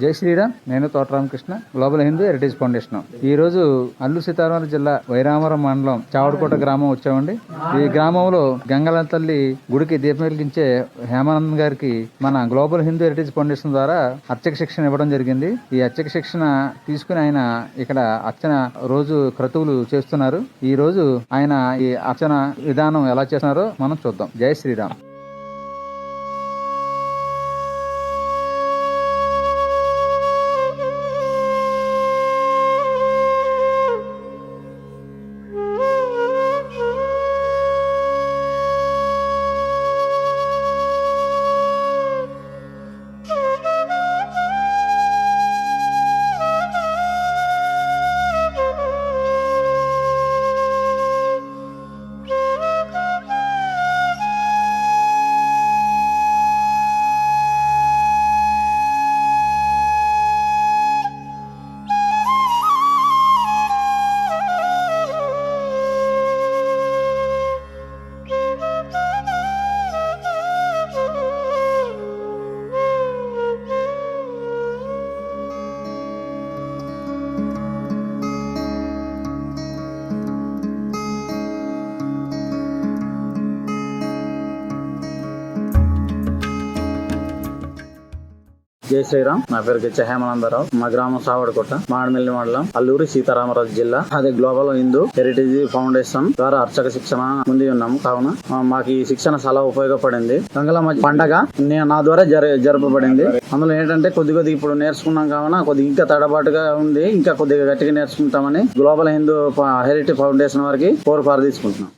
జై శ్రీరామ్. నేను Thota Ramakrishna global Hindu heritage foundation. ఈ రోజు అల్లు సీతారామరాజు జిల్లా వైరామరం మండలం చావడకోట గ్రామం వచ్చామండి. ఈ గ్రామంలో గంగల తల్లి గుడికి దీపం వెలిగించే హేమానంద్ గారికి మన గ్లోబల్ హిందూ హెరిటేజ్ ఫౌండేషన్ ద్వారా అర్చక శిక్షణ ఇవ్వడం జరిగింది. ఈ అర్చక శిక్షణ తీసుకుని ఆయన ఇక్కడ అర్చన రోజు క్రతువులు చేస్తున్నారు. ఈ రోజు ఆయన ఈ అర్చన విధానం ఎలా చేస్తున్నారో మనం చూద్దాం. జై శ్రీరామ్. జై శ్రీరామ్. నా పేరు గచ్చ హేమానందరావు. మా గ్రామం సావడకోట మాడమిల్లి మండలం అల్లూరి సీతారామరాజు జిల్లా. అది గ్లోబల్ హిందూ హెరిటేజ్ ఫౌండేషన్ ద్వారా అర్చక శిక్షణ ముందు ఉన్నాము. కావున మాకు ఈ శిక్షణ చాలా ఉపయోగపడింది. గంగలమ్మ పండగ నా ద్వారా జర జరపబడింది. అందులో ఏంటంటే కొద్ది కొద్దిగా ఇప్పుడు నేర్చుకున్నాం కావున కొద్దిగా ఇంకా తడబాటుగా ఉంది. ఇంకా కొద్దిగా గట్టిగా నేర్చుకుంటామని గ్లోబల్ హిందూ హెరిటేజ్ ఫౌండేషన్ వారికి కోరు తీసుకుంటున్నాం.